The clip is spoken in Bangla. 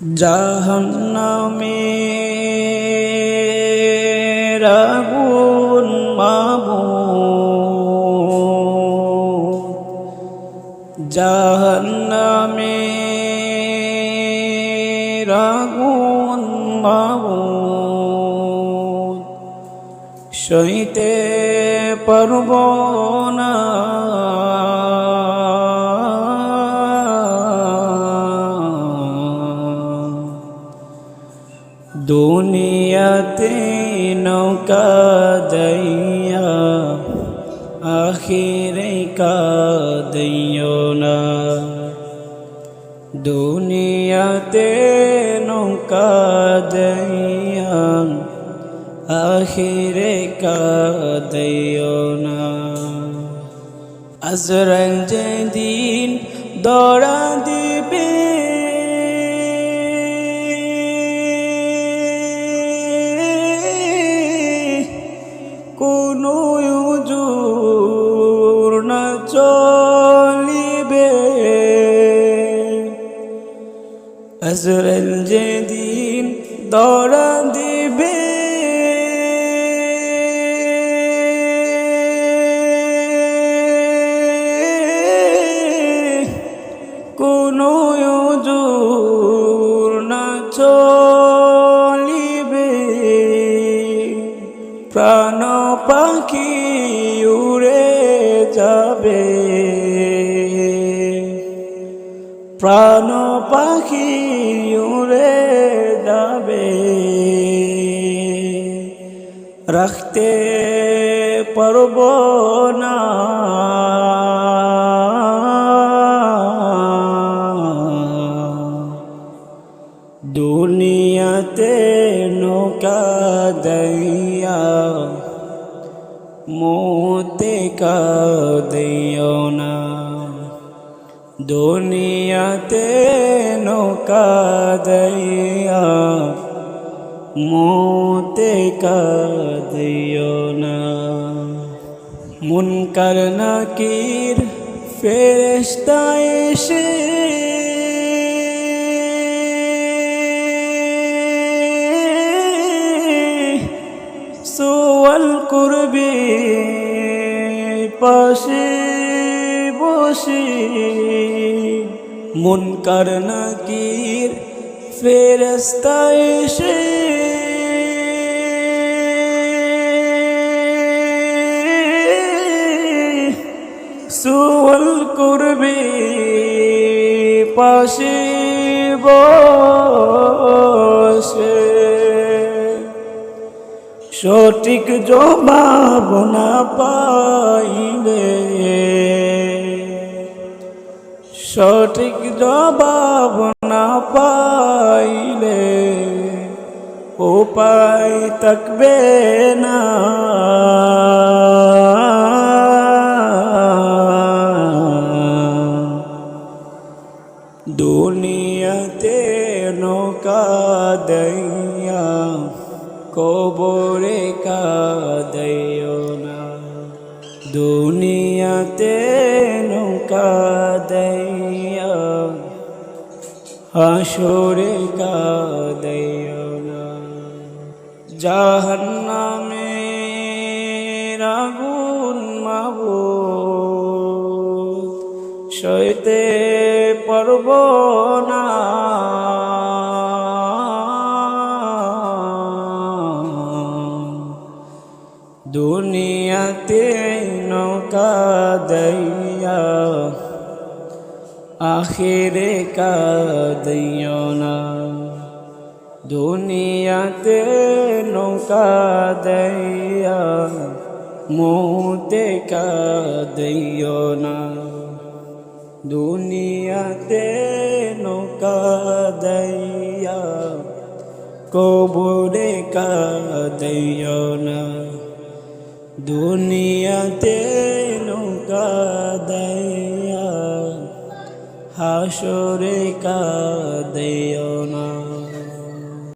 জাহান্নামে রাগুন মাবু জাহান্নামে রাগুন মাবু সইতে পারব না। দুনিয়াতে নৌকা দইয়া, আখিরে কাদিও না। দুনিয়াতে নৌকা দইয়া, আখিরে কাদিও না। আজরাইল যেদিন দৌড়া দিবে আজরাইল যেদিন দৌড়া দিবে। কোনো উজুর না চলিবে। প্রাণ পাখি উড়ে যাবে। প্রাণ পাখি উড়ে যাবে। রাখতে পারব না। দুনিয়াতে নৌকা দইয়া মোতে কা দিও না। দুনিয়াতে নৌকা দইয়া মোতে কা দিও না। মুনকার নাকির ফেরেশতা এসে সোয়াল করবে পাশে বসে মুনকার নাকির ফেরস্তা এসে সোয়াল করবে পাশে বসে। সঠিক জবাব না পাইলে সঠিক জবাব না পাইলে উপায় থাকবে না। দুনিয়াতে নৌকা দইয়া কবরে কাদইও না। দুনিয়াতে হাসরে কাদইও না জাহান্নামে রাগুন মাবু সইতে পারব না। দুনিয়াতে নৌকা দইয়া আখিরে কাদিও না দুনিয়াতে নৌকা দইয়া মোতে কাদিও না দুনিয়াতে নৌকা দইয়া কবরে কাদিও না দুনিয়াতে হাসরে কাদিও না।